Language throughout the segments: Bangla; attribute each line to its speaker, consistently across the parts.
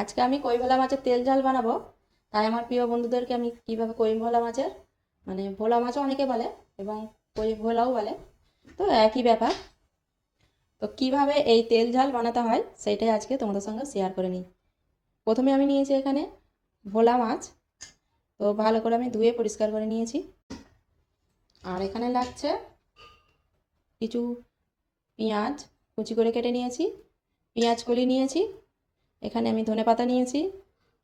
Speaker 1: আজকে আমি কই ভোলা মাছের তেল ঝাল বানাবো? তাই আমার প্রিয় বন্ধুদেরকে আমি কীভাবে কই ভোলা মাছের মানে ভোলা মাছও অনেকে বলে এবং কই ভোলাও বলে। তো একই ব্যাপার। তো কীভাবে এই তেল ঝাল বানাতে হয় সেইটাই আজকে তোমাদের সঙ্গে শেয়ার করে নিই। প্রথমে আমি নিয়েছি এখানে ভোলা মাছ। তো ভালো করে আমি ধুয়ে পরিষ্কার করে নিয়েছি। আর এখানে লাগছে কিছু পেঁয়াজ কুচি করে কেটে নিয়েছি। পেঁয়াজ কলি নিয়েছি। এখানে আমি ধনে পাতা নিয়েছি,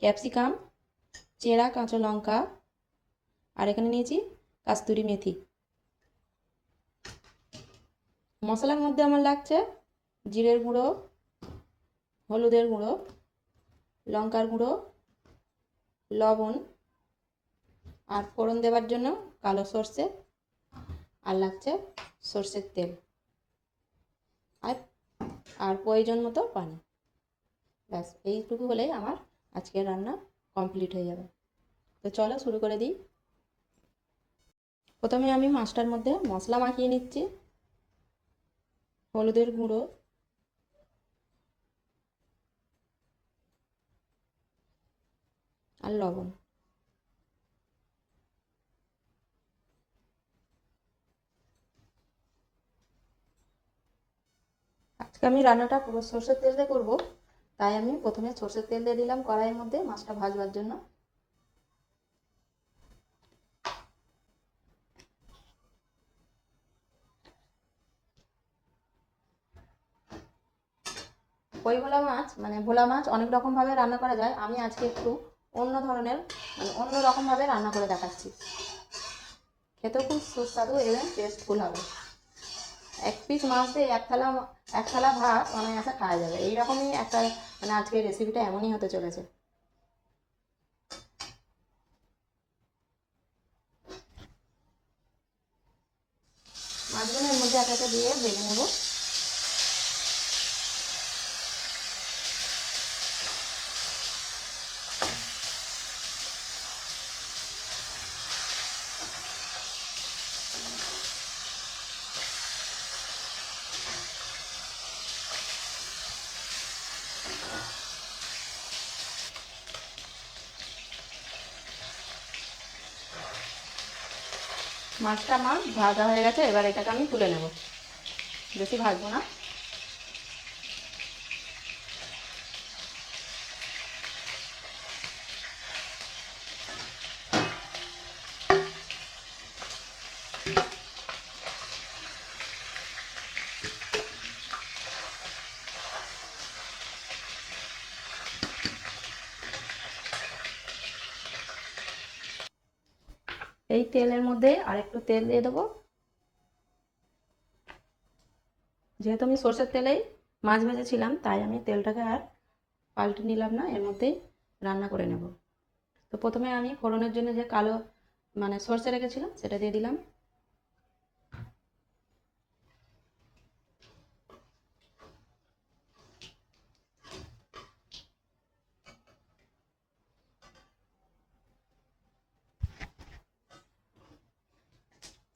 Speaker 1: ক্যাপসিকাম, চেরা, কাঁচা লঙ্কা, আর এখানে নিয়েছি কাস্তুরি মেথি। মশলার মধ্যে আমার লাগছে জিরের গুঁড়ো, হলুদের গুঁড়ো, লঙ্কার গুঁড়ো, লবণ, আর ফোড়ন দেওয়ার জন্য কালো সর্ষে, আর লাগছে সর্ষের তেল। আর আর প্রয়োজন মতো পানি। ব্যাস, এইটুকু হলেই আমার আজকের রান্না কমপ্লিট হয়ে যাবে। তো চলো শুরু করে দিই। প্রথমে আমি মাছটার মধ্যে মশলা মাখিয়ে নিচ্ছি। হলুদের গুঁড়ো। আর লবণ। আজকে আমি রান্নাটা পুরো সর্ষের দিয়ে করব। তাই আমি প্রথমে সর্ষের তেল দিয়ে দিলাম কড়াইয়ের মধ্যে মাছটা ভাজবার জন্য। কই ভোলা মাছ? মানে ভোলা মাছ অনেক রকমভাবে রান্না করা যায়। আমি আজকে একটু অন্য ধরনের মানে অন্য রকমভাবে রান্না করে দেখাচ্ছি। খেতেও খুব সুস্বাদু এবং টেস্টফুল হবে। এক পিস মাছ দিয়ে এক থালা এক থালা ভাত অনায়াসে খাওয়া যাবে। এইরকমই একটা মানে আজকের রেসিপিটা এমনই হতে চলেছে মাছগুলো এর মধ্যে এক একে দিয়ে ভেজে নেব মাছটা আমার ভাজা হয়ে গেছে এবার এটাকে আমি তুলে নেব। বেশি ভাজবো না। এই তেলের মধ্যে আর একটু তেল দিয়ে দেবো। যেহেতু আমি সর্ষের তেলেই মাছ ভেজেছিলাম, তাই আমি তেলটাকে আর পাল্টে নিলাম না, এর মধ্যেই রান্না করে নেব। তো প্রথমে আমি ফোড়নের জন্য যে কালো মানে সর্ষে রেখেছিলাম, সেটা দিয়ে দিলাম।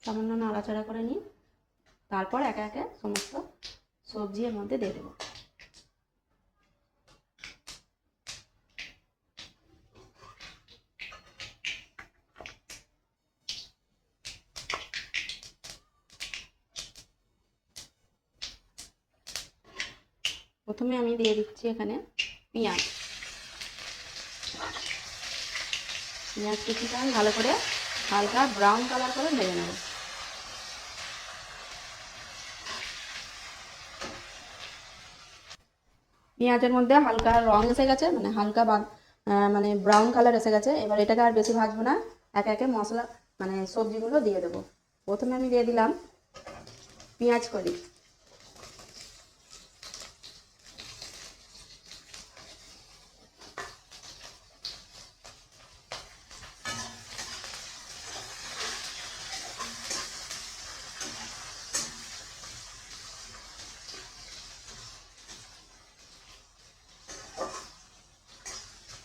Speaker 1: সামান্য নাড়াচাড়া করে নিই তারপর একে একে সমস্ত সবজি এর মধ্যে দিয়ে দেবো। প্রথমে আমি দিয়ে দিচ্ছি এখানে পেঁয়াজ। পেঁয়াজ কিছুটা ভালো করে হালকা ব্রাউন কালার করে ভেজে নেব। পেঁয়াজের মধ্যে হালকা রং এসে গেছে মানে হালকা মানে ব্রাউন কালার এসে গেছে। এবার এটাকে আর বেশি ভাজবো না। একে একে মশলা মানে সবজিগুলো দিয়ে দেবো। প্রথমে আমি দিয়ে দিলাম পেঁয়াজ কলি।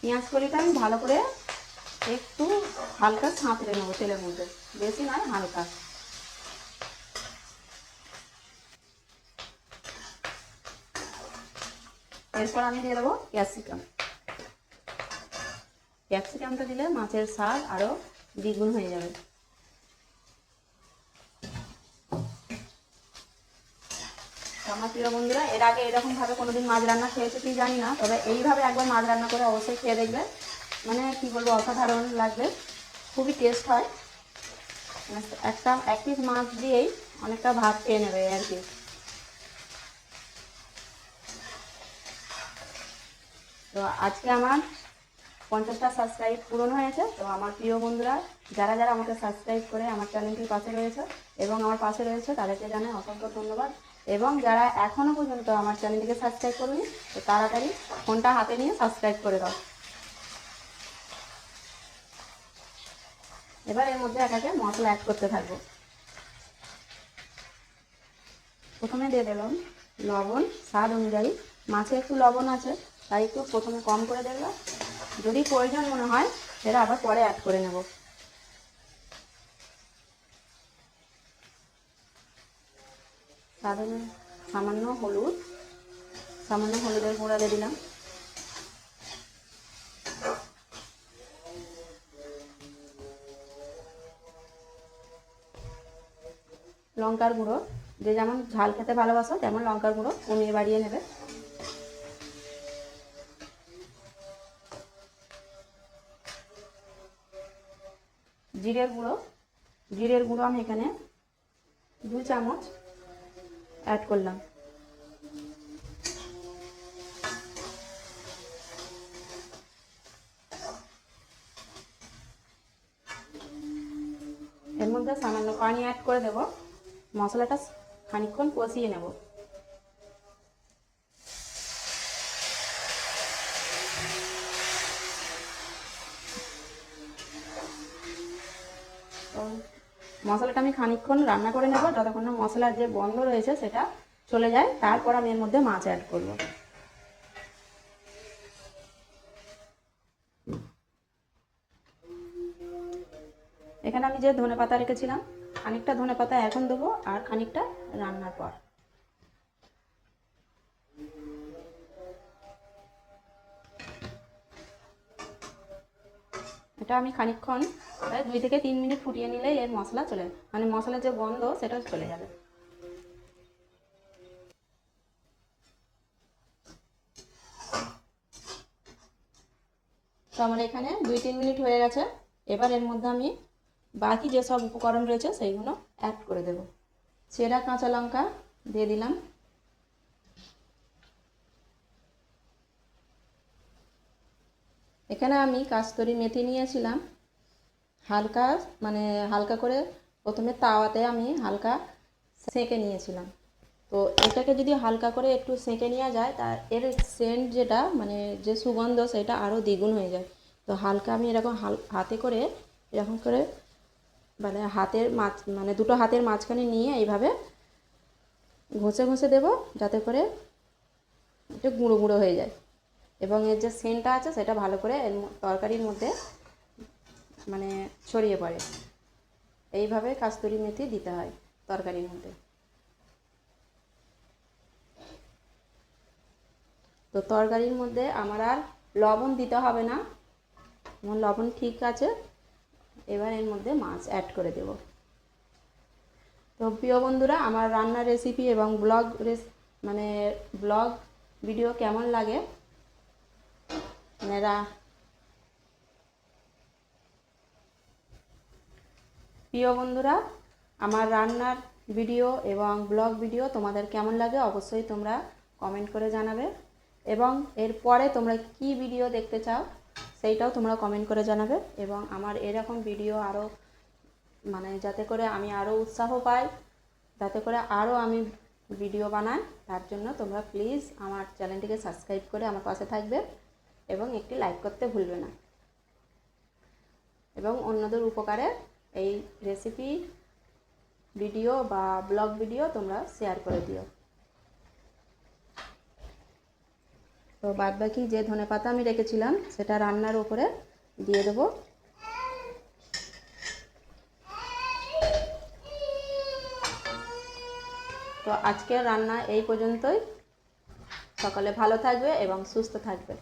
Speaker 1: পেঁয়াজ কলিটা আমি ভালো করে একটু হালকা ছাঁতড়ে নেব তেলের মধ্যে। বেশি নয়, হালকা। এরপর আমি দিয়ে দেবো ক্যাপসিকাম। ক্যাপসিকামটা দিলে মাছের স্বাদ আরও দ্বিগুণ হয়ে যাবে। প্রিয় বন্ধুরা, এর আগে এরকমভাবে কোনোদিন মাছ রান্না খেয়েছে কি জানি না, তবে এইভাবে একবার মাছ রান্না করে অবশ্যই খেয়ে দেখবে। মানে কি বলব, অসাধারণ লাগবে। খুবই টেস্ট হয়। একটা, এক পিস মাছ দিয়েই অনেকটা ভাত খেয়ে নেবে আর কি। তো আজকে আমার পঞ্চাশটা সাবস্ক্রাইব পূরণ হয়েছে। তো আমার প্রিয় বন্ধুরা, যারা যারা আমাকে সাবস্ক্রাইব করে আমার চ্যানেলটির পাশে রয়েছে এবং আমার পাশে রয়েছে, তাদেরকে জানাই অসংখ্য ধন্যবাদ। এবং যারা এখনও পর্যন্ত আমার চ্যানেলটিকে সাবস্ক্রাইব করুনি, তো তাড়াতাড়ি ফোনটা হাতে নিয়ে সাবস্ক্রাইব করে দাও। এবার এর মধ্যে একাকে মশলা অ্যাড করতে থাকব। প্রথমে দিয়ে দিলাম লবণ, স্বাদ অনুযায়ী। মাছে একটু লবণ আছে, তাই একটু প্রথমে কম করে দেবো। যদি প্রয়োজন মনে হয়, সেটা আবার পরে অ্যাড করে নেব। সাধারণ সামান্য হলুদ, সামান্য হলুদের গুঁড়া দিয়ে দিলাম। লঙ্কার গুঁড়ো, যে যেমন ঝাল খেতে ভালোবাসো, তেমন লঙ্কার গুঁড়ো কমিয়ে বাড়িয়ে নেবে। জিরের গুঁড়ো জিরের গুঁড়ো আমি এখানে দু চামচ অ্যাড করলাম। এর মধ্যে সামান্য পানি অ্যাড করে দেব। মশলাটা খানিক্ষণ কষিয়ে নেব। মশলাটা আমি খানিকক্ষণ রান্না করে নেব, যতক্ষণ না মশলার যে বন্ধ রয়েছে সেটা চলে যায়। তারপর আমি এর মধ্যে মাছ অ্যাড করব। এখানে আমি যে ধনে পাতা রেখেছিলাম, খানিকটা ধনে পাতা এখন দেবো আর খানিকটা রান্নার পর। এটা আমি খানিকক্ষণ, প্রায় দুই থেকে তিন মিনিট ফুটিয়ে নিলে এর মশলা চলে মানে মশলার যে গন্ধ সেটা চলে যাবে। তো আমার এখানে দুই তিন মিনিট হয়ে গেছে। এবার এর মধ্যে আমি বাকি যেসব উপকরণ রয়েছে, সেইগুলো অ্যাড করে দেব। চেরা কাঁচা লঙ্কা দিয়ে দিলাম। এখানে আমি কাস্তরি মেথি নিয়েছিলাম। হালকা মানে হালকা করে প্রথমে তাওয়াতে আমি হালকা সেঁকে নিয়েছিলাম। তো এটাকে যদি হালকা করে একটু সেঁকে নেওয়া যায়, তা এর সেন্ট যেটা মানে যে সুগন্ধ, সেটা আরও দ্বিগুণ হয়ে যায়। তো হালকা আমি এরকম হাতে করে এরকম করে মানে হাতের মাছ মানে দুটো হাতের মাঝখানে নিয়ে এইভাবে ঘষে ঘষে দেবো, যাতে করে একটু গুঁড়ো গুঁড়ো হয়ে যায়। এবং এর যে সেন্টটা আছে সেটা ভালো করে এর তরকারির মধ্যে মানে ছড়িয়ে পড়ে। এইভাবে কাস্তুরি মেথি দিতে হয় তরকারির মধ্যে। তো তরকারির মধ্যে আমার আর লবণ দিতে হবে না। আমার লবণ ঠিক আছে। এবার এর মধ্যে মাছ অ্যাড করে দেব। তো প্রিয় বন্ধুরা, আমার রান্নার রেসিপি এবং ব্লগ রেস মানে ব্লগ ভিডিও কেমন লাগে মানে রা- প্রিয় বন্ধুরা, আমার রান্নার ভিডিও এবং ব্লগ ভিডিও তোমাদের কেমন লাগে অবশ্যই তোমরা কমেন্ট করে জানাবে। এবং এরপরে তোমরা কি ভিডিও দেখতে চাও সেইটাও তোমরা কমেন্ট করে জানাবে। এবং আমার এরকম ভিডিও আরও মানে যাতে করে আমি আরও উৎসাহ পাই, যাতে করে আরও আমি ভিডিও বানাই, তার জন্য তোমরা প্লিজ আমার চ্যানেলটিকে সাবস্ক্রাইব করে আমার পাশে থাকবে। এবং একটি লাইক করতে ভুলবে না। এবং অন্যদের উপকারে এই রেসিপি ভিডিও বা ব্লগ ভিডিও তোমরা শেয়ার করে দিও। তো বাদ বাকি যে ধনে পাতা আমি রেখেছিলাম, সেটা রান্নার উপরে দিয়ে দেবো। তো আজকের রান্না এই পর্যন্তই। সকলে ভালো থাকবে এবং সুস্থ থাকবে।